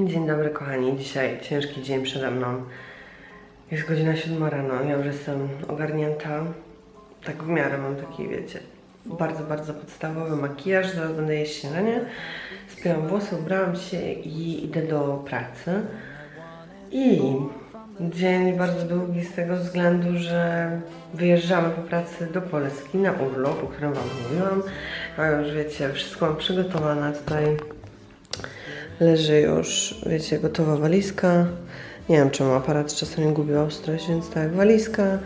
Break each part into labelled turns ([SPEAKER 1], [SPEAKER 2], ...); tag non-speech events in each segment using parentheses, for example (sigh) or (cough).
[SPEAKER 1] Dzień dobry kochani, dzisiaj ciężki dzień przede mną. Jest godzina 7 rano, ja już jestem ogarnięta. Tak w miarę mam taki, wiecie, bardzo, bardzo podstawowy makijaż. Zaraz będę jeść śniadanie. Spięłam włosy, ubrałam się i idę do pracy. I dzień bardzo długi z tego względu, że wyjeżdżamy po pracy do Polski na urlop, o którym Wam mówiłam. A już wiecie, wszystko mam przygotowane tutaj. Leży już, wiecie, gotowa walizka. Nie wiem, czemu aparat czasu nie gubił ostrość, więc tak, walizka.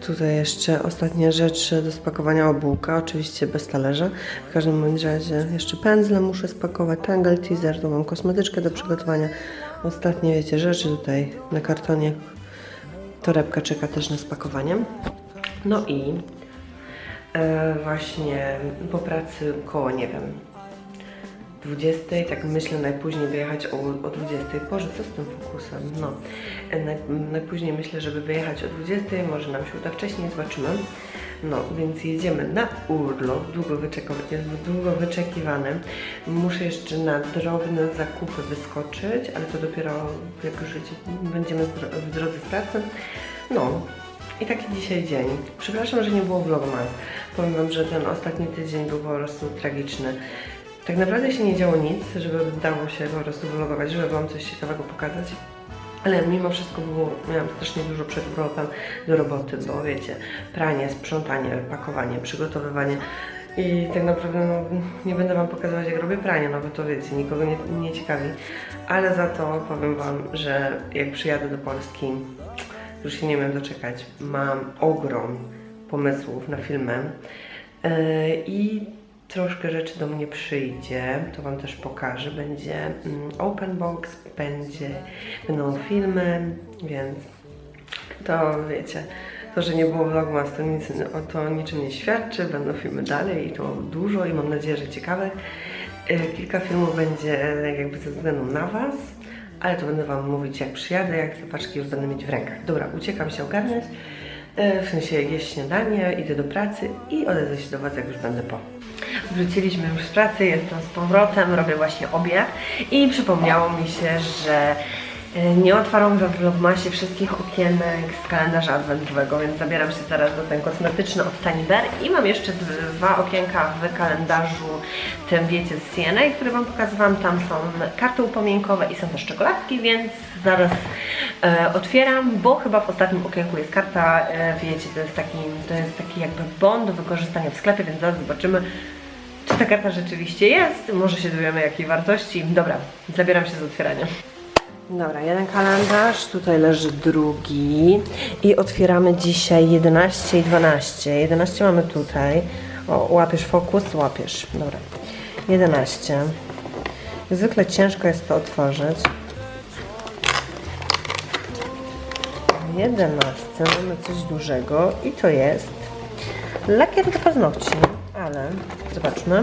[SPEAKER 1] Tutaj jeszcze ostatnie rzeczy do spakowania obułka, oczywiście bez talerza. W każdym razie jeszcze pędzle muszę spakować, tangle teaser, tu mam kosmetyczkę do przygotowania. Ostatnie, wiecie, rzeczy tutaj na kartonie. Torebka czeka też na spakowanie. No i e, właśnie po pracy koło, nie wiem, 20, tak myślę najpóźniej wyjechać o, o 20. Boże, co z tym fokusem? No, e, naj, najpóźniej myślę, żeby wyjechać o 20, może nam się uda wcześniej, zobaczymy. No, więc jedziemy na urlop, długo, wyczekowa- długo wyczekiwany. Muszę jeszcze na drobne zakupy wyskoczyć, ale to dopiero jak już będziemy w drodze z pracy. No, i taki dzisiaj dzień. Przepraszam, że nie było vlogmas. Powiem Wam, że ten ostatni tydzień był po prostu tragiczny. Tak naprawdę się nie działo nic, żeby dało się po prostu vlogować, żeby Wam coś ciekawego pokazać. Ale mimo wszystko było, miałam strasznie dużo przed do roboty, bo wiecie, pranie, sprzątanie, pakowanie, przygotowywanie. I tak naprawdę no, nie będę Wam pokazywać jak robię pranie, no bo to wiecie, nikogo nie, nie ciekawi. Ale za to powiem Wam, że jak przyjadę do Polski, już się nie wiem doczekać. Mam ogrom pomysłów na filmy Yy, i troszkę rzeczy do mnie przyjdzie. To Wam też pokażę. Będzie mm, open box, będzie, będą filmy, więc to wiecie. To, że nie było vlogmas, to, nic, o to niczym nie świadczy. Będą filmy dalej i to dużo i mam nadzieję, że ciekawe. Yy, Kilka filmów będzie e, jakby ze względu na Was, ale to będę Wam mówić jak przyjadę, jak te paczki już będę mieć w rękach. Dobra, uciekam się ogarniać, e, w sensie jeść śniadanie, idę do pracy i odezwę się do Was, jak już będę po. Wróciliśmy już z pracy, jestem z powrotem, robię właśnie obiad i przypomniało mi się, że e, nie otwarłam we vlogmasie wszystkich okienek z kalendarza adwentowego, więc zabieram się zaraz do ten kosmetyczny od Taniber i mam jeszcze dwa okienka w kalendarzu. Tym wiecie z CNA, które Wam pokazywałam. Tam są karty upamiętkowe i są też czekoladki, więc zaraz e, otwieram, bo chyba w ostatnim okienku jest karta, e, wiecie, to jest taki, to jest taki jakby bon do wykorzystania w sklepie, więc zaraz zobaczymy, czy ta karta rzeczywiście jest. Może się dowiemy jakiej wartości. Dobra, zabieram się z otwierania. Dobra, jeden kalendarz, tutaj leży drugi i otwieramy dzisiaj 11 i 12. 11 mamy tutaj. O, łapiesz fokus? Łapiesz. Dobra. 11. Zwykle ciężko jest to otworzyć. W 11 mamy coś dużego i to jest lakier do paznokci, ale zobaczmy.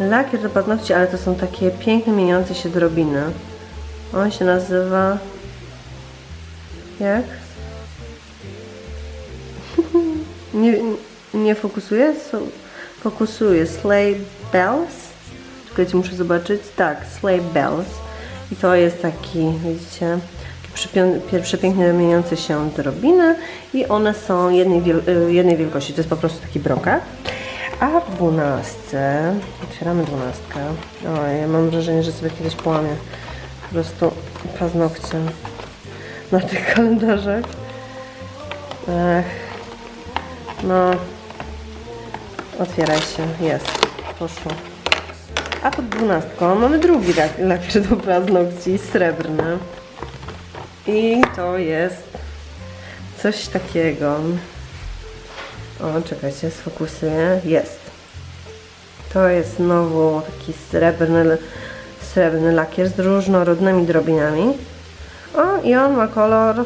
[SPEAKER 1] Lakier do paznokci, ale to są takie piękne, mieniące się drobiny. On się nazywa... Jak? (laughs) nie, nie fokusuje? So, fokusuje. Sleigh Bells? Czekajcie, muszę zobaczyć. Tak, Sleigh Bells. I to jest taki, widzicie, przepięknie mieniące się drobiny i one są jednej, wiel- y, jednej wielkości. To jest po prostu taki brokat. A w dwunastce, otwieramy dwunastkę. O, ja mam wrażenie, że sobie kiedyś połamię po prostu paznokcie na tych kalendarzach. Ech. No, otwieraj się, jest, poszło. A pod dwunastką mamy drugi lak- lakier do paznokci, srebrny. I to jest coś takiego. O, czekajcie, sfokusuję. Jest. To jest znowu taki srebrny, srebrny lakier z różnorodnymi drobinami. O, i on ma kolor.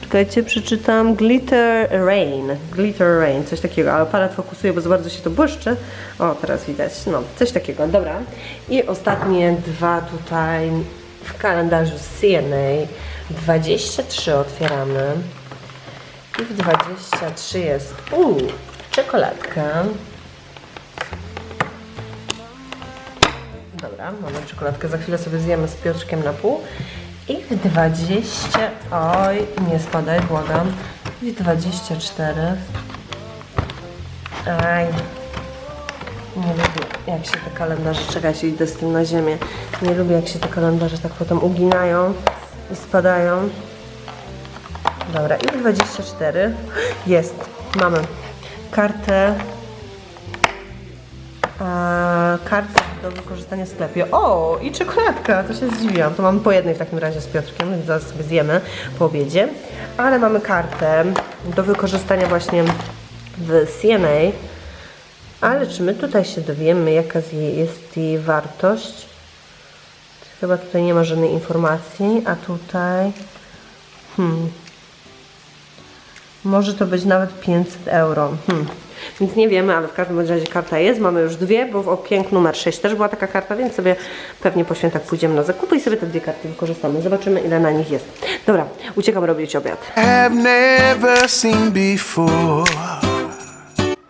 [SPEAKER 1] Czekajcie, przeczytam. Glitter Rain. Glitter Rain, coś takiego. Ale aparat fokusuje, bo za bardzo się to błyszczy. O, teraz widać. No, coś takiego. Dobra. I ostatnie dwa tutaj w kalendarzu CNA. 23 otwieramy. I w 23 jest uuu, czekoladka. Dobra, mamy czekoladkę, za chwilę sobie zjemy z Piotrkiem na pół. I w 20, oj, nie spadaj, błagam. I w 24. Aj, nie lubię jak się te kalendarze, czekajcie, idę z tym na ziemię. Nie lubię jak się te kalendarze tak potem uginają i spadają. Dobra, i 24. Jest, mamy kartę kartę do wykorzystania w sklepie. O, i czekoladka, to się zdziwiłam. To mamy po jednej w takim razie z Piotrkiem, więc zaraz sobie zjemy po obiedzie. Ale mamy kartę do wykorzystania właśnie w CNA. Ale czy my tutaj się dowiemy, jaka jest jej wartość? Chyba tutaj nie ma żadnej informacji, a tutaj... Hmm. Może to być nawet 500 euro. Hmm. Więc nie wiemy, ale w każdym razie karta jest. Mamy już dwie, bo w okienku numer 6 też była taka karta, więc sobie pewnie po świętach pójdziemy na zakupy i sobie te dwie karty wykorzystamy. Zobaczymy, ile na nich jest. Dobra, uciekam robić obiad.
[SPEAKER 2] have never seen before.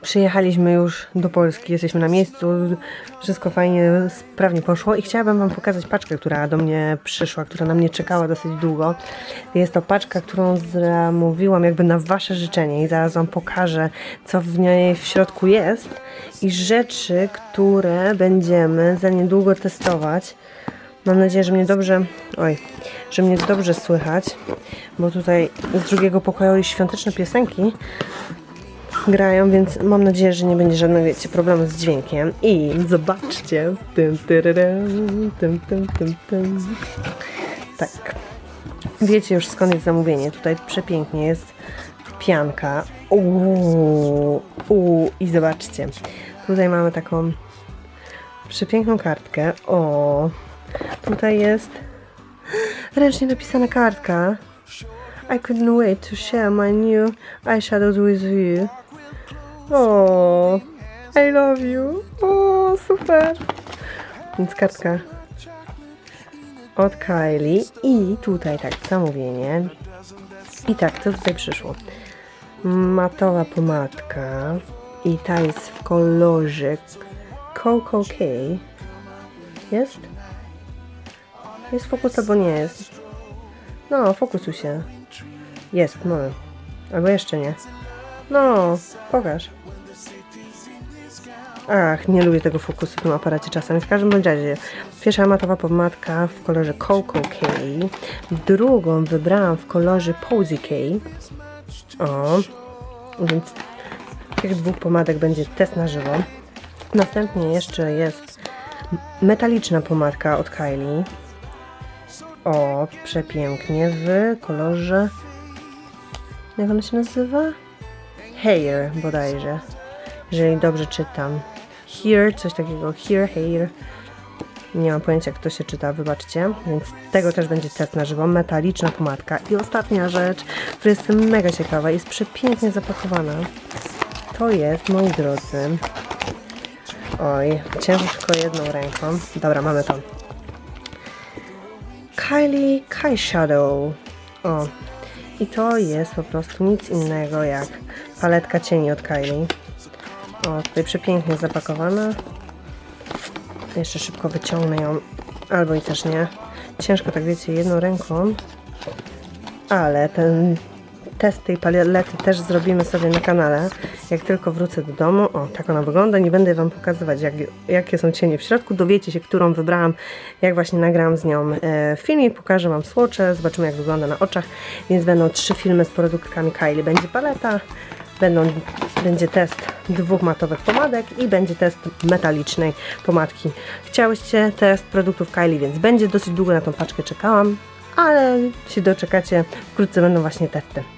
[SPEAKER 1] Przyjechaliśmy już do Polski, jesteśmy na miejscu, wszystko fajnie, sprawnie poszło i chciałabym Wam pokazać paczkę, która do mnie przyszła, która na mnie czekała dosyć długo. Jest to paczka, którą zamówiłam jakby na Wasze życzenie i zaraz Wam pokażę, co w niej w środku jest i rzeczy, które będziemy za niedługo testować. Mam nadzieję, że mnie dobrze, oj, że mnie dobrze słychać, bo tutaj z drugiego pokoju świąteczne piosenki grają, więc mam nadzieję, że nie będzie żadnego, wiecie, problemu z dźwiękiem. I zobaczcie. Tym, tym, tym, tym, tym. Tak. Wiecie już skąd jest zamówienie. Tutaj przepięknie jest pianka. Uuu, uuu. I zobaczcie. Tutaj mamy taką przepiękną kartkę. O, tutaj jest ręcznie napisana kartka. I couldn't wait to share my new eyeshadows with you. O, I love you. O, super. Więc kartka od Kylie i tutaj tak zamówienie. I tak, co tutaj przyszło? Matowa pomadka i ta jest w kolorze Coco K. Jest? Jest fokus albo nie jest? No, fokusuj się. Jest, mamy. Albo jeszcze nie. No, pokaż. Ach, nie lubię tego fokusu w tym aparacie czasem. W każdym bądź razie, pierwsza matowa pomadka w kolorze Coco K. Drugą wybrałam w kolorze Posy K. O, więc tych dwóch pomadek będzie test na żywo. Następnie jeszcze jest metaliczna pomadka od Kylie. O, przepięknie w kolorze. Jak ona się nazywa? Hair bodajże. Jeżeli dobrze czytam. Here, coś takiego. Here, hair. Nie mam pojęcia, jak to się czyta, wybaczcie. Więc tego też będzie test na żywo. Metaliczna pomadka. I ostatnia rzecz, która jestem mega ciekawa, jest przepięknie zapakowana. To jest, moi drodzy. Oj, ciężko jedną ręką. Dobra, mamy to. Kylie Kai Shadow. O. I to jest po prostu nic innego jak paletka cieni od Kylie. O, tutaj przepięknie zapakowana. Jeszcze szybko wyciągnę ją, albo i też nie. Ciężko, tak wiecie, jedną ręką. Ale ten test tej palety też zrobimy sobie na kanale, jak tylko wrócę do domu. O, tak ona wygląda. Nie będę Wam pokazywać, jak, jakie są cienie w środku. Dowiecie się, którą wybrałam, jak właśnie nagrałam z nią e, filmik. Pokażę Wam słocze, zobaczymy, jak wygląda na oczach. Więc będą trzy filmy z produktami Kylie. Będzie paleta, będą, będzie test dwóch matowych pomadek i będzie test metalicznej pomadki. Chciałyście test produktów Kylie, więc będzie dosyć długo na tą paczkę czekałam, ale się doczekacie. Wkrótce będą właśnie testy.